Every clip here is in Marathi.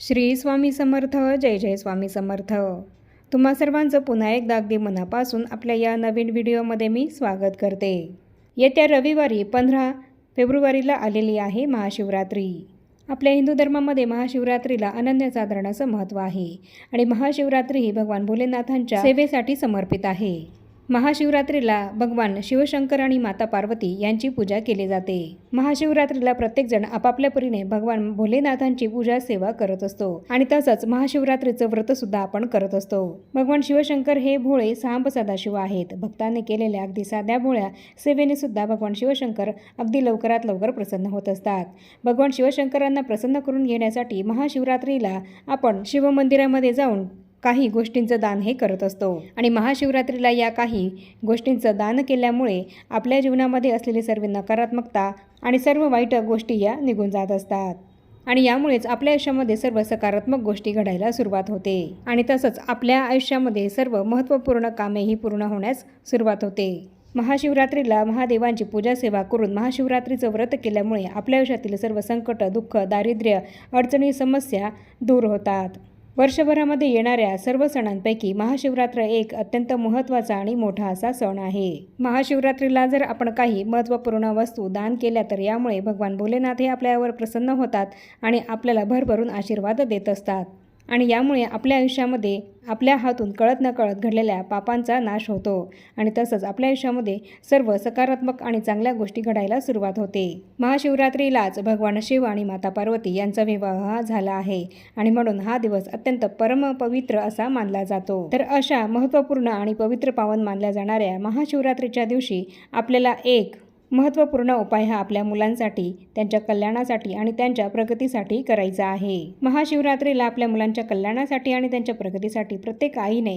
श्री स्वामी समर्थ जय जय स्वामी समर्थ. तुम्हा सर्वांचं पुन्हा एकदा अगदी मनापासून आपल्या या नवीन व्हिडिओमध्ये मी स्वागत करते. येत्या रविवारी पंधरा फेब्रुवारीला आलेली आहे महाशिवरात्री. आपल्या हिंदू धर्मामध्ये महाशिवरात्रीला अनन्यसाधारण असं महत्त्व आहे आणि महाशिवरात्री ही भगवान भोलेनाथांच्या सेवेसाठी समर्पित आहे. महाशिवरात्रीला भगवान शिवशंकर आणि माता पार्वती यांची पूजा केली जाते. महाशिवरात्रीला प्रत्येकजण आपापल्या परीने भगवान भोलेनाथांची पूजा सेवा करत असतो आणि तसंच महाशिवरात्रीचं व्रत सुद्धा आपण करत असतो. भगवान शिवशंकर हे भोळे सांब सदाशिव आहेत. भक्तांनी केलेल्या अगदी साध्या भोळ्या सेवेने सुद्धा भगवान शिवशंकर अगदी लवकरात लवकर प्रसन्न होत असतात. भगवान शिवशंकरांना प्रसन्न करून घेण्यासाठी महाशिवरात्रीला आपण शिवमंदिरामध्ये जाऊन काही गोष्टींचं दान हे करत असतो. आणि महाशिवरात्रीला या काही गोष्टींचं दान केल्यामुळे आपल्या जीवनामध्ये असलेली सर्व नकारात्मकता आणि सर्व वाईट गोष्टी या निघून जात असतात. आणि यामुळेच आपल्या आयुष्यामध्ये सर्व सकारात्मक गोष्टी घडायला सुरुवात होते. आणि तसंच आपल्या आयुष्यामध्ये सर्व महत्त्वपूर्ण कामेही पूर्ण होण्यास सुरुवात होते. महाशिवरात्रीला महादेवांची पूजा सेवा करून महाशिवरात्रीचं व्रत केल्यामुळे आपल्या आयुष्यातील सर्व संकट दुःख दारिद्र्य अडचणी समस्या दूर होतात. वर्षभरामध्ये येणाऱ्या सर्व सणांपैकी महाशिवरात्र एक अत्यंत महत्त्वाचा आणि मोठा असा सण आहे. महाशिवरात्रीला जर आपण काही महत्त्वपूर्ण वस्तू दान केल्या तर यामुळे भगवान भोलेनाथ हे आपल्यावर प्रसन्न होतात आणि आपल्याला भरभरून आशीर्वाद देत असतात. आणि यामुळे आपल्या आयुष्यामध्ये आपल्या हातून कळत न कळत घडलेल्या पापांचा नाश होतो. आणि तसंच आपल्या आयुष्यामध्ये सर्व सकारात्मक आणि चांगल्या गोष्टी घडायला सुरुवात होते. महाशिवरात्रीलाच भगवान शिव आणि माता पार्वती यांचा विवाह झाला आहे. आणि म्हणून हा दिवस अत्यंत परमपवित्र असा मानला जातो. तर अशा महत्त्वपूर्ण आणि पवित्र पावन मानल्या जाणाऱ्या महाशिवरात्रीच्या दिवशी आपल्याला एक महत्त्वपूर्ण उपाय हा आपल्या मुलांसाठी त्यांच्या कल्याणासाठी आणि त्यांच्या प्रगतीसाठी करायचा आहे. महाशिवरात्रीला आपल्या मुलांच्या कल्याणासाठी आणि त्यांच्या प्रगतीसाठी प्रत्येक आईने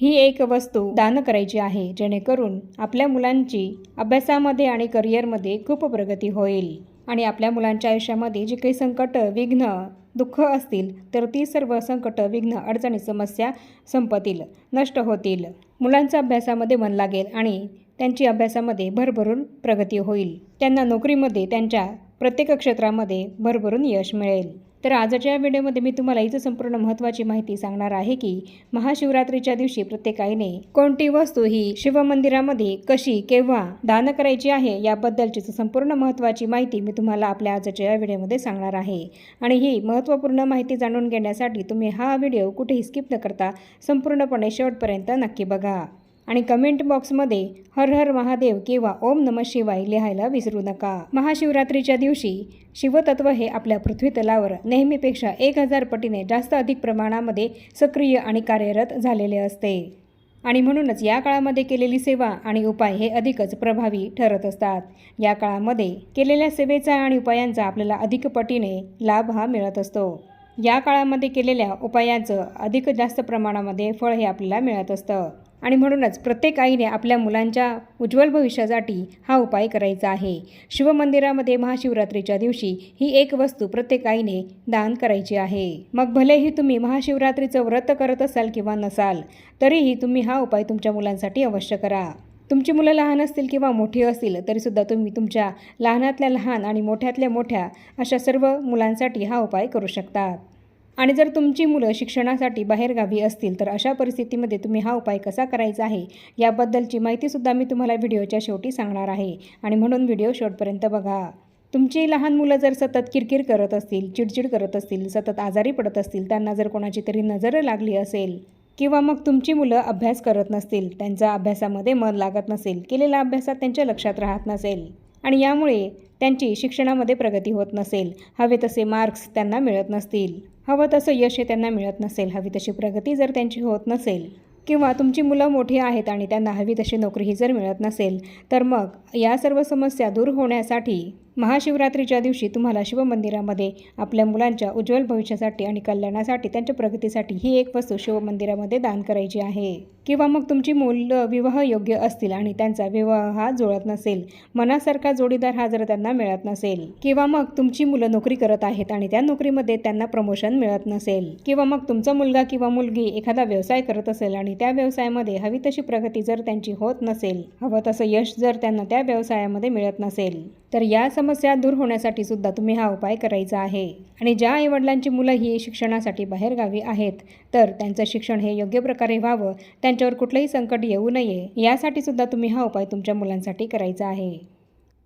ही एक वस्तू दान करायची आहे जेणेकरून आपल्या मुलांची अभ्यासामध्ये आणि करिअरमध्ये खूप प्रगती होईल. आणि आपल्या मुलांच्या आयुष्यामध्ये जी काही संकट विघ्न दुःख असतील तर ती सर्व संकट विघ्न अडचणी समस्या संपतील नष्ट होतील. मुलांचा अभ्यासामध्ये मन लागेल आणि त्यांची अभ्यासामध्ये भरभरून प्रगती होईल. त्यांना नोकरीमध्ये त्यांच्या प्रत्येक क्षेत्रामध्ये भरभरून यश मिळेल. तर आजच्या या व्हिडिओमध्ये मी तुम्हाला हीच संपूर्ण महत्त्वाची माहिती सांगणार आहे की महाशिवरात्रीच्या दिवशी प्रत्येक आईने कोणती वस्तू ही शिवमंदिरामध्ये कशी केव्हा दान करायची आहे याबद्दलची संपूर्ण महत्त्वाची माहिती मी तुम्हाला आपल्या आजच्या या व्हिडिओमध्ये सांगणार आहे. आणि ही महत्त्वपूर्ण माहिती जाणून घेण्यासाठी तुम्ही हा व्हिडिओ कुठेही स्किप न करता संपूर्णपणे शेवटपर्यंत नक्की बघा. आणि कमेंट बॉक्समध्ये हर हर महादेव किंवा ओम नम शिवाय लिहायला विसरू नका. महाशिवरात्रीच्या दिवशी शिवतत्व हे आपल्या पृथ्वी तलावर नेहमीपेक्षा एक हजार पटीने जास्त अधिक प्रमाणामध्ये सक्रिय आणि कार्यरत झालेले असते. आणि म्हणूनच या काळामध्ये केलेली सेवा आणि उपाय हे अधिकच प्रभावी ठरत असतात. या काळामध्ये केलेल्या सेवेचा आणि उपायांचा आपल्याला अधिक पटीने लाभ हा मिळत असतो. या काळामध्ये केलेल्या उपायांचं अधिक जास्त प्रमाणामध्ये फळ हे आपल्याला मिळत असतं. आणि म्हणूनच प्रत्येक आईने आपल्या मुलांच्या उज्ज्वल भविष्यासाठी हा उपाय करायचा आहे. शिवमंदिरामध्ये महाशिवरात्रीच्या दिवशी ही एक वस्तू प्रत्येक आईने दान करायची आहे. मग भलेही तुम्ही महाशिवरात्रीचं व्रत करत असाल किंवा नसाल तरीही तुम्ही हा उपाय तुमच्या मुलांसाठी अवश्य करा. तुमची मुलं लहान असतील किंवा मोठी असतील तरीसुद्धा तुम्ही तुमच्या लहानातल्या लहान आणि मोठ्यातल्या मोठ्या अशा सर्व मुलांसाठी हा उपाय करू शकतात आणि जर तुमची मुलं शिक्षणासाठी बाहेरगावी असतील तर अशा परिस्थितीमध्ये तुम्ही हा उपाय कसा करायचा आहे? याबद्दलची माहितीसुद्धा मी तुम्हाला व्हिडिओच्या शेवटी सांगणार आहे. आणि म्हणून व्हिडिओ शेवटपर्यंत बघा. तुमची लहान मुलं जर सतत किरकिर करत असतील चिडचिड करत असतील सतत आजारी पडत असतील त्यांना जर कोणाची तरी नजर लागली असेल किंवा मग तुमची मुलं अभ्यास करत नसतील त्यांचा अभ्यासामध्ये मन लागत नसेल केलेल्या अभ्यासात त्यांच्या लक्षात राहत नसेल. आणि यामुळे त्यांची शिक्षणामध्ये प्रगती होत नसेल. हवे तसे मार्क्स त्यांना मिळत नसतील. हवं तसं यश हे त्यांना मिळत नसेल. हवी तशी प्रगती जर त्यांची होत नसेल. किंवा तुमची मुलं मोठी आहेत आणि त्यांना हवी तशी नोकरीही जर मिळत नसेल तर मग या सर्व समस्या दूर होण्यासाठी महाशिवरात्रीच्या दिवशी तुम्हाला शिवमंदिरामध्ये आपल्या मुलांच्या उज्ज्वल भविष्यासाठी आणि कल्याणासाठी त्यांच्या प्रगतीसाठी ही एक वस्तू शिवमंदिरामध्ये दान करायची आहे. किंवा मग तुमची मुलं विवाह योग्य असतील आणि त्यांचा विवाह हा जुळत नसेल मनासारखा जोडीदार हा जर त्यांना मिळत नसेल. किंवा मग तुमची मुलं नोकरी करत आहेत आणि त्या नोकरीमध्ये त्यांना प्रमोशन मिळत नसेल. किंवा मग तुमचा मुलगा किंवा मुलगी एखादा व्यवसाय करत असेल आणि त्या व्यवसायामध्ये हवी तशी प्रगती जर त्यांची होत नसेल हवं तसं यश जर त्यांना त्या व्यवसायामध्ये मिळत नसेल. तर या समस्या दूर होण्यासाठी सुद्धा तुम्ही हा उपाय करायचा आहे. आणि ज्या आईवडिलांची मुलं ही शिक्षणासाठी बाहेरगावी आहेत तर त्यांचं शिक्षण हे योग्य प्रकारे व्हावं त्यांच्यावर कुठलंही संकट येऊ नये यासाठी सुद्धा तुम्ही हा उपाय तुमच्या मुलांसाठी करायचा आहे.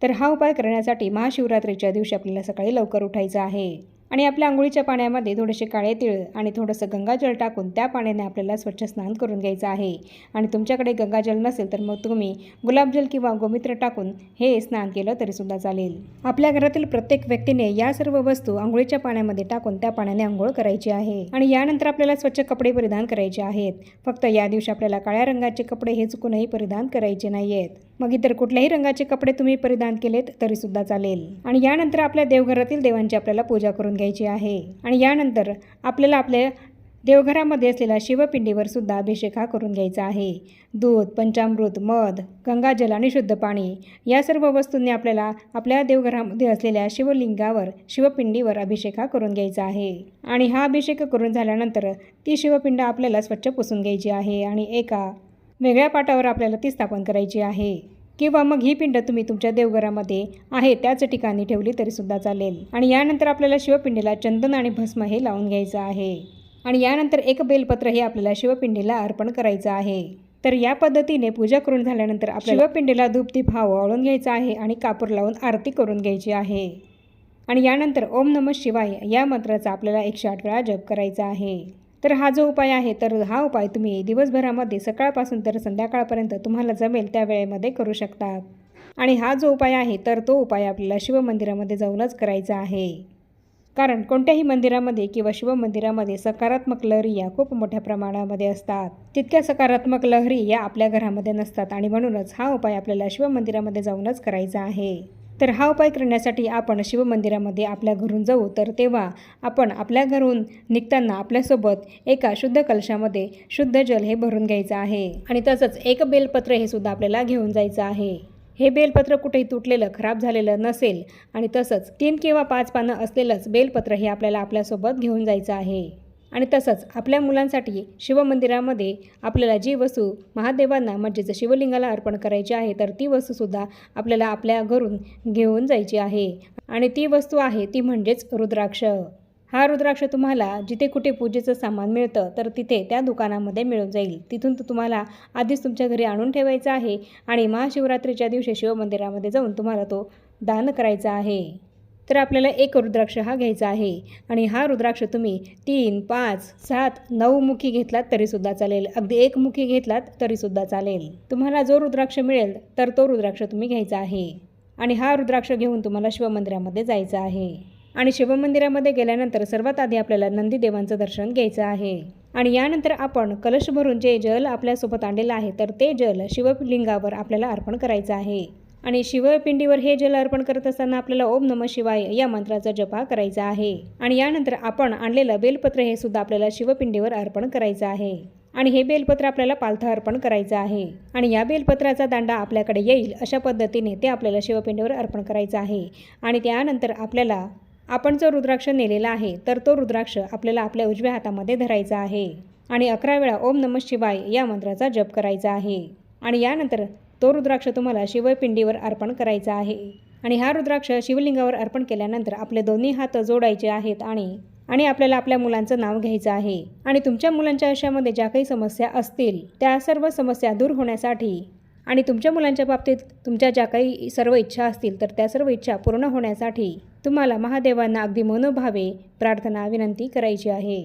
तर हा उपाय करण्यासाठी महाशिवरात्रीच्या दिवशी आपल्याला सकाळी लवकर उठायचं आहे. आणि आपल्या आंघोळीच्या पाण्यामध्ये थोडेसे काळे तिळ आणि थोडंसं गंगाजल टाकून त्या पाण्याने आपल्याला स्वच्छ स्नान करून घ्यायचं आहे. आणि तुमच्याकडे गंगाजल नसेल तर मग तुम्ही गुलाबजल किंवा गोमित्र टाकून हे स्नान केलं तरीसुद्धा चालेल. आपल्या घरातील प्रत्येक व्यक्तीने या सर्व वस्तू आंघोळीच्या पाण्यामध्ये टाकून त्या पाण्याने आंघोळ करायची आहे. आणि यानंतर आपल्याला स्वच्छ कपडे परिधान करायचे आहेत. फक्त या दिवशी आपल्याला काळ्या रंगाचे कपडे हे चुकूनही परिधान करायचे नाही आहेत मग इतर कुठल्याही रंगाचे कपडे तुम्ही परिधान केलेत तरीसुद्धा चालेल. आणि यानंतर आपल्या देवघरातील देवांची आपल्याला पूजा करून घ्यायची आहे. आणि यानंतर आपल्याला आपल्या देवघरामध्ये असलेल्या शिवपिंडीवर सुद्धा अभिषेक हा करून घ्यायचा आहे. दूध पंचामृत मध गंगाजल आणि शुद्ध पाणी या सर्व वस्तूंनी आपल्याला आपल्या देवघरामध्ये असलेल्या शिवलिंगावर शिवपिंडीवर अभिषेक हा करून घ्यायचा आहे. आणि हा अभिषेक करून झाल्यानंतर ती शिवपिंड आपल्याला स्वच्छ पुसून घ्यायची आहे. आणि एका वेगळ्या पाटावर आपल्याला ती स्थापन करायची आहे. किंवा मग ही पिंड तुम्ही तुमच्या देवघरामध्ये आहे त्याच ठिकाणी ठेवली तरीसुद्धा चालेल. आणि यानंतर आपल्याला शिवपिंडीला चंदन आणि भस्म हे लावून घ्यायचं आहे. आणि यानंतर एक बेलपत्र हे आपल्याला शिवपिंडीला अर्पण करायचं आहे. तर या पद्धतीने पूजा करून झाल्यानंतर आपल्या शिवपिंडीला धूप भाव हा घ्यायचा आहे आणि कापूर लावून आरती करून घ्यायची आहे. आणि यानंतर ओम नमः शिवाय या मंत्राचा आपल्याला एकशे आठ वेळा जप करायचा आहे. तर हा जो उपाय आहे तर हा उपाय तुम्ही दिवसभरामध्ये सकाळपासून तर संध्याकाळपर्यंत तुम्हाला जमेल त्या वेळेमध्ये करू शकतात आणि हा जो उपाय आहे तर तो उपाय आपल्याला शिवमंदिरामध्ये जाऊनच करायचा आहे. कारण कोणत्याही मंदिरामध्ये किंवा शिवमंदिरामध्ये सकारात्मक लहरी या खूप मोठ्या प्रमाणामध्ये असतात. तितक्या सकारात्मक लहरी या आपल्या घरामध्ये नसतात आणि म्हणूनच हा उपाय आपल्याला शिवमंदिरामध्ये जाऊनच करायचा आहे. तर हा उपाय करण्यासाठी आपण शिवमंदिरामध्ये आपल्या घरून जाऊ. तर तेव्हा आपण आपल्या घरून निघताना आपल्यासोबत एका शुद्ध कलशामध्ये शुद्ध जल हे भरून घ्यायचं आहे. आणि तसंच एक बेलपत्र हे सुद्धा आपल्याला घेऊन जायचं आहे. हे बेलपत्र कुठेही तुटलेलं खराब झालेलं नसेल आणि तसंच तीन किंवा पाच पानं असलेलंच बेलपत्र हे आपल्याला आपल्यासोबत घेऊन जायचं आहे. आणि तसंच आपल्या मुलांसाठी शिवमंदिरामध्ये आपल्याला जी वस्तू महादेवांना म्हणजेच शिवलिंगाला अर्पण करायची आहे तर ती वस्तूसुद्धा आपल्याला आपल्या घरून घेऊन जायची आहे. आणि ती वस्तू आहे ती म्हणजेच रुद्राक्ष. हा रुद्राक्ष तुम्हाला जिथे कुठे पूजेचं सामान मिळतं तर तिथे त्या दुकानामध्ये मिळून जाईल. तिथून तो तुम्हाला आधीच तुमच्या घरी आणून ठेवायचा आहे आणि महाशिवरात्रीच्या दिवशी शिवमंदिरामध्ये जाऊन तुम्हाला तो दान करायचा आहे. तर आपल्याला एक रुद्राक्ष हा घ्यायचा आहे. आणि हा रुद्राक्ष तुम्ही तीन पाच सात नऊ मुखी घेतलात तरीसुद्धा चालेल. अगदी एक मुखी घेतलात तरीसुद्धा चालेल. तुम्हाला जो रुद्राक्ष मिळेल तर तो रुद्राक्ष तुम्ही घ्यायचा आहे. आणि हा रुद्राक्ष घेऊन तुम्हाला शिवमंदिरामध्ये जायचं आहे. आणि शिवमंदिरामध्ये गेल्यानंतर सर्वात आधी आपल्याला नंदीदेवांचं दर्शन घ्यायचं आहे. आणि यानंतर आपण कलश भरून जे जल आपल्यासोबत आणलेलं आहे तर ते जल शिवलिंगावर आपल्याला अर्पण करायचं आहे. आणि शिवपिंडीवर हे जल अर्पण करत असताना आपल्याला ओम नम शिवाय या मंत्राचा जपा करायचा आहे. आणि यानंतर आपण आणलेलं बेलपत्र हे सुद्धा आपल्याला शिवपिंडीवर अर्पण करायचं आहे. आणि हे बेलपत्र आपल्याला पालथं अर्पण करायचं आहे. आणि या बेलपत्राचा दांडा आपल्याकडे येईल अशा पद्धतीने ते आपल्याला शिवपिंडीवर अर्पण करायचं आहे. आणि त्यानंतर आपल्याला आपण जो रुद्राक्ष नेलेला आहे तर तो रुद्राक्ष आपल्याला आपल्या उजव्या हातामध्ये धरायचा आहे. आणि अकरा वेळा ओम नम शिवाय या मंत्राचा जप करायचा आहे. आणि यानंतर तो रुद्राक्ष तुम्हाला शिवपिंडीवर अर्पण करायचा आहे. आणि हा रुद्राक्ष शिवलिंगावर अर्पण केल्यानंतर आपले दोन्ही हात जोडायचे आहेत आणि आणि आपल्याला आपल्या मुलांचं नाव घ्यायचं आहे. आणि तुमच्या मुलांच्या आयुष्यामध्ये ज्या काही समस्या असतील त्या सर्व समस्या दूर होण्यासाठी आणि तुमच्या मुलांच्या बाबतीत तुमच्या ज्या काही सर्व इच्छा असतील तर त्या सर्व इच्छा पूर्ण होण्यासाठी तुम्हाला महादेवांना अगदी मनोभावे प्रार्थना विनंती करायची आहे.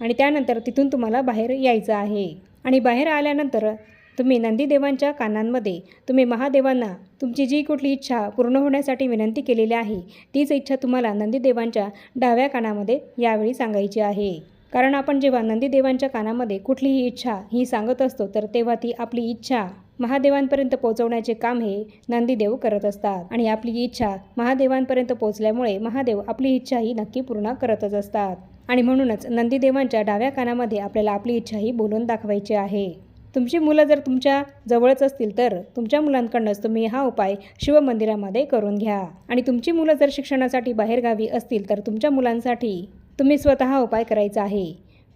आणि त्यानंतर तिथून तुम्हाला बाहेर यायचं आहे. आणि बाहेर आल्यानंतर तुम्ही नंदीदेवांच्या कानांमध्ये तुम्ही महादेवांना तुमची जी कुठली इच्छा पूर्ण होण्यासाठी विनंती केलेली आहे तीच इच्छा तुम्हाला नंदीदेवांच्या डाव्या कानामध्ये यावेळी सांगायची आहे. कारण आपण जेव्हा नंदीदेवांच्या कानामध्ये कुठलीही इच्छा ही सांगत असतो तर तेव्हा ती आपली इच्छा महादेवांपर्यंत पोहोचवण्याचे काम हे नंदीदेव करत असतात. आणि आपली इच्छा महादेवांपर्यंत पोहोचल्यामुळे महादेव आपली इच्छा ही नक्की पूर्ण करतच असतात. आणि म्हणूनच नंदीदेवांच्या डाव्या कानामध्ये आपल्याला आपली इच्छा ही बोलून दाखवायची आहे. तुमची मुलं जर तुमच्या जवळच असतील तर तुमच्या मुलांकडनंच तुम्ही हा उपाय शिवमंदिरामध्ये करून घ्या. आणि तुमची मुलं जर शिक्षणासाठी बाहेरगावी असतील तर तुमच्या मुलांसाठी तुम्ही स्वतः उपाय करायचा आहे.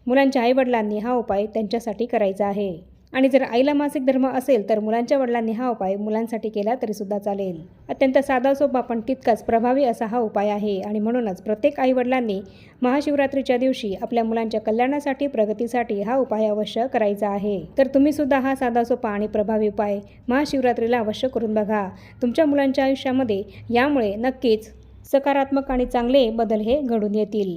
मुलांच्या आईवडिलांनी हा उपाय त्यांच्यासाठी करायचा आहे. आणि जर आईला मासिक धर्म असेल तर मुलांच्या वडिलांनी हा उपाय मुलांसाठी केला तरीसुद्धा चालेल. अत्यंत साधा सोपा पण तितकाच प्रभावी असा हा उपाय आहे आणि म्हणूनच प्रत्येक आईवडिलांनी महाशिवरात्रीच्या दिवशी आपल्या मुलांच्या कल्याणासाठी प्रगतीसाठी हा उपाय अवश्य करायचा आहे. तर तुम्ही सुद्धा हा साधा सोपा आणि प्रभावी उपाय महाशिवरात्रीला अवश्य करून बघा. तुमच्या मुलांच्या आयुष्यामध्ये यामुळे नक्कीच सकारात्मक आणि चांगले बदल हे घडून येतील.